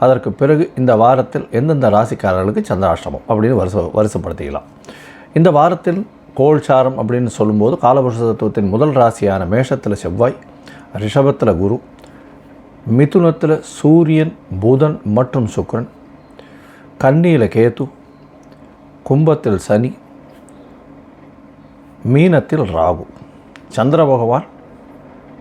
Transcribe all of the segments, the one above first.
அதற்கு பிறகு இந்த வாரத்தில் எந்தெந்த ராசிக்காரர்களுக்கு சந்திராஷ்டமம் அப்படின்னு வருஷ வருஷப்படுத்திக்கலாம் இந்த வாரத்தில் கோல்சாரம் அப்படின்னு சொல்லும்போது காலபுருஷ தத்துவத்தின் முதல் ராசியான மேஷத்தில் செவ்வாய் ரிஷபத்தில் குரு மிதுனத்தில் சூரியன் புதன் மற்றும் சுக்கிரன் கன்னியில் கேத்து கும்பத்தில் சனி மீனத்தில் ராகு சந்திர பகவான்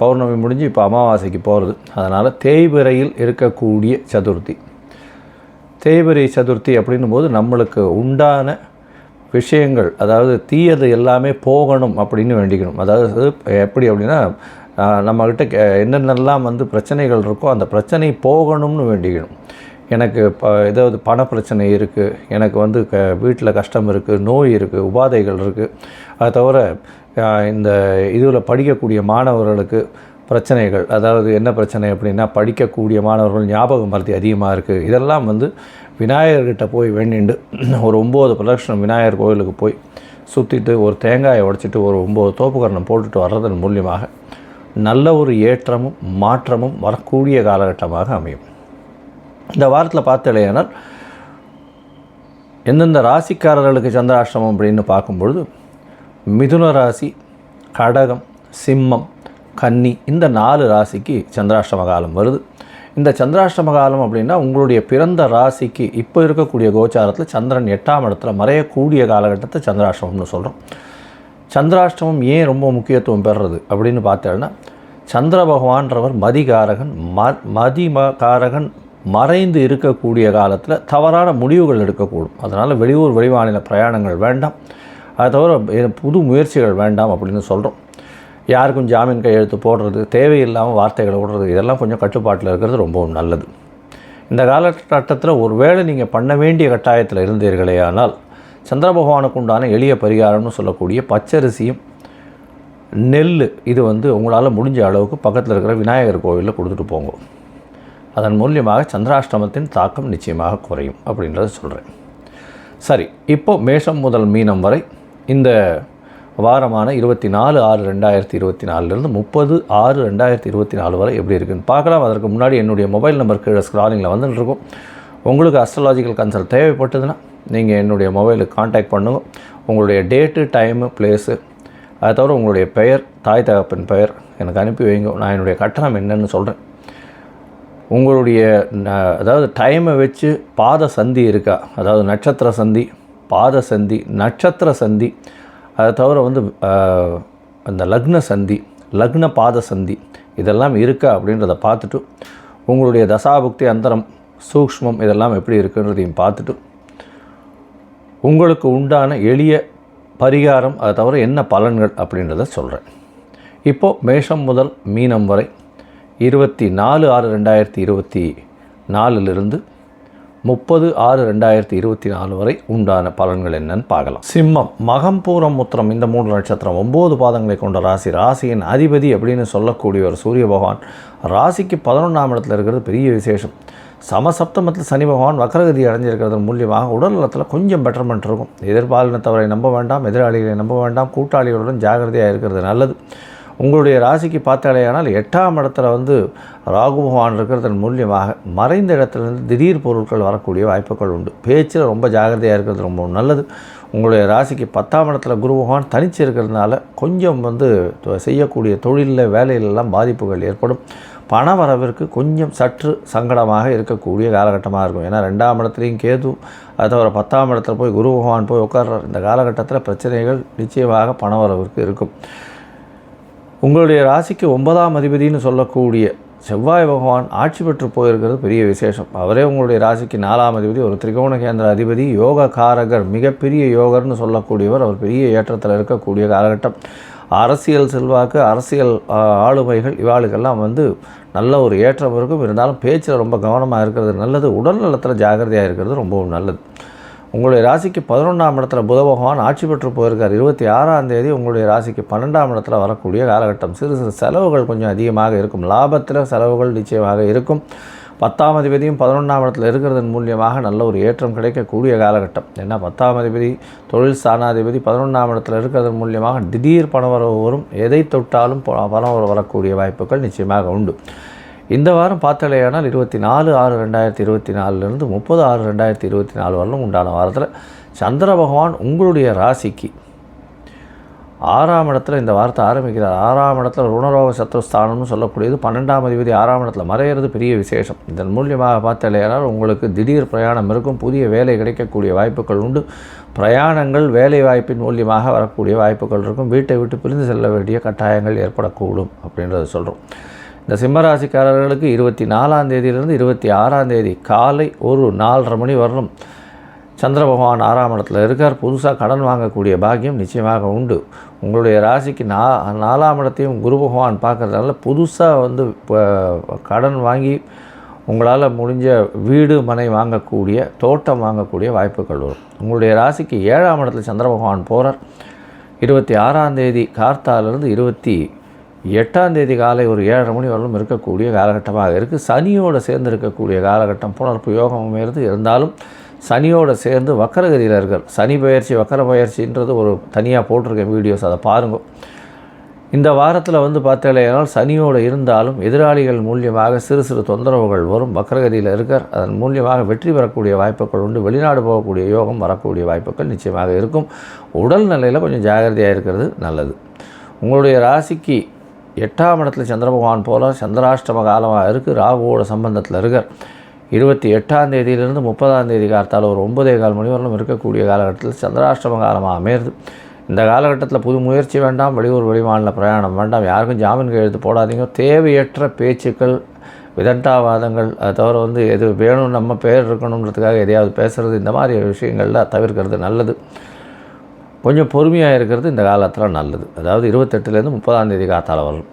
பௌர்ணமி முடிஞ்சு இப்போ அமாவாசைக்கு போகிறது அதனால் தேய்பிரையில் இருக்கக்கூடிய சதுர்த்தி. தேய்பிரை சதுர்த்தி அப்படின்னும் போது நம்மளுக்கு உண்டான விஷயங்கள் அதாவது தீயது எல்லாமே போகணும் அப்படின்னு வேண்டிக்கணும். அதாவது எப்படி அப்படின்னா நம்மக்கிட்ட என்னென்னலாம் வந்து பிரச்சனைகள் இருக்கோ அந்த பிரச்சனை போகணும்னு வேண்டிக்கணும். எனக்கு இப்போ ஏதாவது பண பிரச்சனை இருக்குது எனக்கு வந்து க வீட்டில் கஷ்டம் இருக்குது நோய் இருக்குது உபாதைகள் இருக்குது அதை தவிர இந்த இதில் படிக்கக்கூடிய மாணவர்களுக்கு பிரச்சனைகள் அதாவது என்ன பிரச்சனை அப்படின்னா படிக்கக்கூடிய மாணவர்கள் ஞாபகம் மருதி அதிகமாக இருக்குது இதெல்லாம் வந்து விநாயகர்கிட்ட போய் வேண்டிண்டு ஒரு ஒம்பது பிரதட்சணம் விநாயகர் கோயிலுக்கு போய் சுற்றிட்டு ஒரு தேங்காயை உடச்சிட்டு ஒரு ஒம்பது தோப்புக்கரணம் போட்டுட்டு வர்றதன் மூலியமாக நல்ல ஒரு ஏற்றமும் மாற்றமும் வரக்கூடிய காலகட்டமாக அமையும். இந்த வாரத்தில் பார்த்தலையானால் எந்தெந்த ராசிக்காரர்களுக்கு சந்திராஷ்டிரமம் அப்படின்னு பார்க்கும்பொழுது மிதுன ராசி கடகம் சிம்மம் கன்னி இந்த நாலு ராசிக்கு சந்திராஷ்டம காலம் வருது. இந்த சந்திராஷ்டம காலம் அப்படின்னா உங்களுடைய பிறந்த ராசிக்கு இப்போ இருக்கக்கூடிய கோச்சாரத்தில் சந்திரன் எட்டாம் இடத்துல மறையக்கூடிய காலகட்டத்தை சந்திராஷ்டமம்னு சொல்கிறோம் சந்திராஷ்டமம் ஏன் ரொம்ப முக்கியத்துவம் பெறுறது அப்படின்னு பார்த்தோன்னா சந்திர பகவான்றவர் மதிகாரகன் ம மதிமகாரகன் மறைந்து இருக்கக்கூடிய காலத்தில் தவறான முடிவுகள் எடுக்கக்கூடும். அதனால் வெளியூர் வெளிமாநில பிரயாணங்கள் வேண்டாம். அதை தவிர புது முயற்சிகள் வேண்டாம் அப்படின்னு சொல்கிறோம் யாருக்கும் ஜாமீன் கையெழுத்து போடுறது தேவையில்லாமல் வார்த்தைகளை விடுறது இதெல்லாம் கொஞ்சம் கட்டுப்பாட்டில் இருக்கிறது ரொம்பவும் நல்லது. இந்த காலகட்டத்தில் ஒரு வேளை நீங்கள் பண்ண வேண்டிய கட்டாயத்தில் இருந்தீர்களே ஆனால் சந்திர பகவானுக்கு உண்டான எளிய பரிகாரம்னு சொல்லக்கூடிய பச்சரிசியும் நெல் இது வந்து உங்களால் முடிஞ்ச அளவுக்கு பக்கத்தில் இருக்கிற விநாயகர் கோவிலில் கொடுத்துட்டு போங்க. அதன் மூலியமாக சந்திராஷ்டமத்தின் தாக்கம் நிச்சயமாக குறையும் அப்படின்றத சொல்கிறேன் சரி இப்போ மேஷம் முதல் மீனம் வரை இந்த வாரமான இருபத்தி நாலு ஆறு ரெண்டாயிரத்தி இருபத்தி நாலுலேருந்து முப்பது ஆறு ரெண்டாயிரத்தி இருபத்தி நாலு வரை எப்படி இருக்குன்னு பார்க்கலாம். அதற்கு முன்னாடி என்னுடைய மொபைல் நம்பர் கீழே ஸ்க்ராலிங்கில் வந்துட்டு இருக்கும். உங்களுக்கு அஸ்ட்ராலாஜிக்கல் கன்சல்ட் தேவைப்பட்டதுன்னா நீங்கள் என்னுடைய மொபைலுக்கு காண்டாக்ட் பண்ணுங்க. உங்களுடைய டேட்டு டைமு பிளேஸு அதை தவிர உங்களுடைய பெயர் தாய் தகப்பன் பெயர் எனக்கு அனுப்பி வைங்க. நான் என்னுடைய கட்டணம் என்னன்னு சொல்கிறேன் உங்களுடைய அதாவது டைமை வச்சு பாத சந்தி இருக்கா? அதாவது நட்சத்திர சந்தி பாத சந்தி நட்சத்திர சந்தி அதை தவிர வந்து அந்த லக்ன சந்தி லக்ன பாத சந்தி இதெல்லாம் இருக்கா அப்படின்றத பார்த்துட்டு உங்களுடைய தசாபுக்தி அந்தரம் சூக்ஷ்மம் இதெல்லாம் எப்படி இருக்குன்றதையும் பார்த்துட்டு உங்களுக்கு உண்டான எளிய பரிகாரம் அதை தவிர என்ன பலன்கள் அப்படின்றத சொல்கிறேன் இப்போது மேஷம் முதல் மீனம் வரை இருபத்தி நாலு ஆறு ரெண்டாயிரத்தி இருபத்தி நாலுலேருந்து முப்பது ஆறு ரெண்டாயிரத்தி இருபத்தி நாலு வரை உண்டான பலன்கள் என்னன்னு பார்க்கலாம். சிம்மம் மகம் பூரம் முத்திரம் இந்த மூன்று நட்சத்திரம் ஒம்பது பாதங்களை கொண்ட ராசி. ராசியின் அதிபதி அப்படின்னு சொல்லக்கூடிய ஒரு சூரிய பகவான் ராசிக்கு பதினொன்றாம் இடத்துல இருக்கிறது பெரிய விசேஷம். சமசப்தமத்தில் சனி பகவான் வக்கரகதி அடைஞ்சிருக்கிறது மூலியமாக உடல் நலத்தில் கொஞ்சம் பெட்டர்மெண்ட் இருக்கும். எதிர்பாலினத்தவரை நம்ப வேண்டாம் எதிராளிகளை நம்ப வேண்டாம் கூட்டாளிகளுடன் ஜாகிரதையாக இருக்கிறது நல்லது. உங்களுடைய ராசிக்கு பார்த்தாலேயானால் எட்டாம் இடத்துல வந்து ராகு பகவான் இருக்கிறதன் மூலியமாக மறைந்த இடத்துலேருந்து திடீர் பொருட்கள் வரக்கூடிய வாய்ப்புகள் உண்டு. பேச்சில் ரொம்ப ஜாகிரதையாக இருக்கிறது ரொம்ப நல்லது. உங்களுடைய ராசிக்கு பத்தாம் இடத்துல குரு பகவான் தனிச்சு இருக்கிறதுனால கொஞ்சம் வந்து செய்யக்கூடிய தொழிலில் வேலையிலெல்லாம் பாதிப்புகள் ஏற்படும். பண வரவிற்கு கொஞ்சம் சற்று சங்கடமாக இருக்கக்கூடிய காலகட்டமாக இருக்கும். ஏன்னா ரெண்டாம் இடத்துலையும் கேது அது தவிர பத்தாம் இடத்துல போய் குரு பகவான் போய் உட்கார்ற இந்த காலகட்டத்தில் பிரச்சனைகள் நிச்சயமாக பண வரவிற்கு இருக்கும். உங்களுடைய ராசிக்கு ஒன்பதாம் அதிபதினு சொல்லக்கூடிய செவ்வாய் பகவான் ஆட்சி பெற்று போயிருக்கிறது பெரிய விசேஷம். அவரே உங்களுடைய ராசிக்கு நாலாம் அதிபதி ஒரு திரிகோண கேந்திர அதிபதி யோக காரகர் மிகப்பெரிய யோகர்னு சொல்லக்கூடியவர். அவர் பெரிய ஏற்றத்தில் இருக்கக்கூடிய காலகட்டம். அரசியல் செல்வாக்கு அரசியல் ஆளுமைகள் இவாளுக்கெல்லாம் வந்து நல்ல ஒரு ஏற்றம் இருக்கும். இருந்தாலும் பேச்சில் ரொம்ப கவனமாக இருக்கிறது நல்லது. உடல் நலத்தில் ஜாகிரதையாக இருக்கிறது ரொம்பவும் நல்லது. உங்களுடைய ராசிக்கு பதினொன்றாம் இடத்துல புத பகவான் ஆட்சி பெற்று போயிருக்கார். இருபத்தி ஆறாம் தேதி உங்களுடைய ராசிக்கு பன்னெண்டாம் இடத்துல வரக்கூடிய காலகட்டம். சிறு சிறு செலவுகள் கொஞ்சம் அதிகமாக இருக்கும். லாபத்தில் செலவுகள் நிச்சயமாக இருக்கும். பத்தாம் அதிபதியும் பதினொன்றாம் இடத்துல இருக்கிறதன் மூலியமாக நல்ல ஒரு ஏற்றம் கிடைக்கக்கூடிய காலகட்டம். ஏன்னா பத்தாம் அதிபதி தொழில் ஸ்தானாதிபதி பதினொன்றாம் இடத்துல இருக்கிறதன் மூலியமாக திடீர் பணவரவு வரும். எதை தொட்டாலும் ப- பணவரவு வரக்கூடிய வாய்ப்புகள் நிச்சயமாக உண்டு. இந்த வாரம் பார்த்தாலேயானால் இருபத்தி நாலு ஆறு ரெண்டாயிரத்தி இருபத்தி நாலுலேருந்து முப்பது ஆறு ரெண்டாயிரத்தி இருபத்தி நாலு வரலும் உண்டான வாரத்தில் சந்திர பகவான் உங்களுடைய ராசிக்கு ஆறாம் இடத்துல இந்த வாரத்தை ஆரம்பிக்கிறார். ஆறாம் இடத்துல ருணரோக சத்ருஸ்தானம்னு சொல்லக்கூடியது. பன்னெண்டாம் அதிபதி ஆறாம் இடத்துல மறையிறது பெரிய விசேஷம். இதன் மூலியமாக பார்த்தலையானால் உங்களுக்கு திடீர் பிரயாணம் இருக்கும். புதிய வேலை கிடைக்கக்கூடிய வாய்ப்புகள் உண்டு. பிரயாணங்கள் வேலை வாய்ப்பின் மூலியமாக வரக்கூடிய வாய்ப்புகள் இருக்கும். வீட்டை விட்டு பிரிந்து செல்ல வேண்டிய கட்டாயங்கள் ஏற்படக்கூடும் அப்படின்றத சொல்கிறோம் இந்த சிம்மராசிக்காரர்களுக்கு இருபத்தி நாலாம் தேதியிலிருந்து இருபத்தி ஆறாம் தேதி காலை ஒரு நாலரை மணி வரணும் சந்திர பகவான் ஆறாம் இடத்துல இருக்கார். புதுசாக கடன் வாங்கக்கூடிய பாக்கியம் நிச்சயமாக உண்டு. உங்களுடைய ராசிக்கு நா நாலாம் இடத்தையும் குரு பகவான் பார்க்கறதுனால புதுசாக வந்து இப்போ கடன் வாங்கி உங்களால் முடிஞ்ச வீடு மனை வாங்கக்கூடிய தோட்டம் வாங்கக்கூடிய வாய்ப்புகள் வரும். உங்களுடைய ராசிக்கு ஏழாம் இடத்துல சந்திர பகவான் போகிறார் இருபத்தி ஆறாம் தேதி கார்த்தாலிருந்து இருபத்தி எட்டாம் தேதி காலை ஒரு ஏழரை மணி வரலும் இருக்கக்கூடிய காலகட்டமாக இருக்குது சனியோடு சேர்ந்து இருக்கக்கூடிய காலகட்டம் புனர்ப்பு யோகம் அமையிறது இருந்தாலும் சனியோடு சேர்ந்து வக்கரகதியில் இருக்கார் சனி பயிற்சி வக்கர பயிற்சின்றது ஒரு தனியாக போட்டிருக்கேன் வீடியோஸ் அதை பாருங்கள் இந்த வாரத்தில் வந்து பார்த்தாலேயானால் சனியோடு இருந்தாலும் எதிராளிகள் மூலியமாக சிறு சிறு தொந்தரவுகள் வரும். வக்கரகதியில் இருக்கார். அதன் மூலியமாக வெற்றி பெறக்கூடிய வாய்ப்புகள் உண்டு. வெளிநாடு போகக்கூடிய யோகம் வரக்கூடிய வாய்ப்புகள் நிச்சயமாக இருக்கும். உடல் நிலையில் கொஞ்சம் ஜாகிரதையாக இருக்கிறது நல்லது. உங்களுடைய ராசிக்கு எட்டாம் இடத்துல சந்திர பகவான் போல சந்திராஷ்டம காலமாக இருக்குது ராகுவோட சம்பந்தத்தில் இருக்கார். இருபத்தி எட்டாம் தேதியிலிருந்து முப்பதாம் தேதி காலத்தால் ஒரு ஒன்பதே கால் மணி வரலும் இருக்கக்கூடிய காலகட்டத்தில் சந்திராஷ்டம காலமாக அமையிறது. இந்த காலகட்டத்தில் புது முயற்சி வேண்டாம் வெளியூர் வெளிமாநில பிரயாணம் வேண்டாம் யாருக்கும் ஜாமீன் கையெழுத்து போடாதீங்க. தேவையற்ற பேச்சுக்கள் விதண்டாவாதங்கள் அதை தவிர வந்து எது வேணும் நம்ம பேர் இருக்கணுன்றதுக்காக எதையாவது பேசுகிறது இந்த மாதிரி விஷயங்களில் தவிர்க்கிறது நல்லது. கொஞ்சம் பொறுமையாக இருக்கிறது இந்த காலத்தில் நல்லது. அதாவது இருபத்தெட்டுலேருந்து முப்பதாம் தேதி காத்தால வரும்.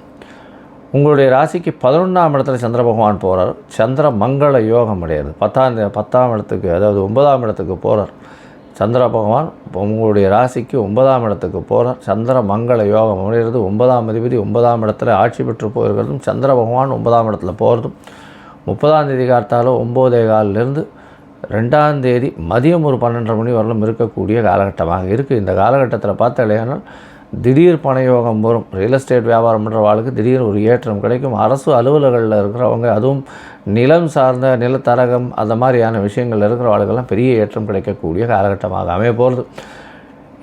உங்களுடைய ராசிக்கு பதினொன்றாம் இடத்துல சந்திர பகவான் போகிறார் சந்திர மங்கள யோகம் அடையாது. பத்தாம் பத்தாம் இடத்துக்கு அதாவது ஒன்பதாம் இடத்துக்கு போகிறார் சந்திர பகவான் இப்போ உங்களுடைய ராசிக்கு ஒன்பதாம் இடத்துக்கு போகிறார் சந்திர மங்கள யோகம் அடைகிறது. ஒன்பதாம் அதிபதி ஒன்பதாம் இடத்துல ஆட்சி பெற்று போயிருக்கிறதும் சந்திர பகவான் ஒன்பதாம் இடத்துல போகிறதும் முப்பதாம் தேதி காத்தாலும் ஒம்போதே காலிலிருந்து ரெண்டாம் தேதி மதியம் ஒரு பன்னெண்டரை மணி வரலும் இருக்கக்கூடிய காலகட்டமாக இருக்குது இந்த காலகட்டத்தில் பார்த்தாலேயானால் திடீர் பணயோகம் வரும். ரியல் எஸ்டேட் வியாபாரம் பண்ணுறவாளுக்கு திடீர் ஒரு ஏற்றம் கிடைக்கும். அரசு அலுவலர்களில் இருக்கிறவங்க அதுவும் நிலம் சார்ந்த நிலத்தரகம் அந்த மாதிரியான விஷயங்கள் இருக்கிறவாளுக்கெல்லாம் பெரிய ஏற்றம் கிடைக்கக்கூடிய காலகட்டமாக அமைய போகிறது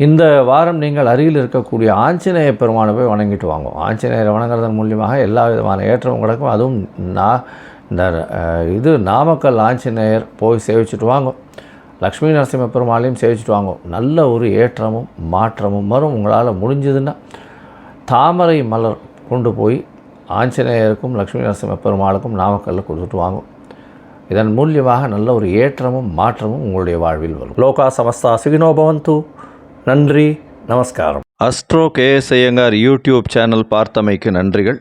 இந்த வாரம் நீங்கள் அருகில் இருக்கக்கூடிய ஆஞ்சநேய பெருமானை போய் வணங்கிட்டு வாங்க. ஆஞ்சநேயரை வணங்குறதன் மூலியமாக எல்லா விதமான ஏற்றமும் கிடைக்கும். அதுவும் நான் இந்த இது நாமக்கல் ஆஞ்சநேயர் போய் சேவிச்சுட்டு வாங்க லக்ஷ்மி நரசிம்ம பெருமாளையும் சேவிச்சுட்டு வாங்க நல்ல ஒரு ஏற்றமும் மாற்றமும் வரும் உங்களால் முடிஞ்சதுன்னா தாமரை மலர் கொண்டு போய் ஆஞ்சநேயருக்கும் லக்ஷ்மி நரசிம்ம பெருமாளுக்கும் நாமக்கல்ல கொடுத்துட்டு வாங்க இதன் மூலியமாக நல்ல ஒரு ஏற்றமும் மாற்றமும் உங்களுடைய வாழ்வில் வரும். லோகா சமஸ்தா சுகினோ பவந்து. நன்றி நமஸ்காரம். Astro KS Iyengar YouTube channel பார்த்தமைக்கு நன்றிகள்.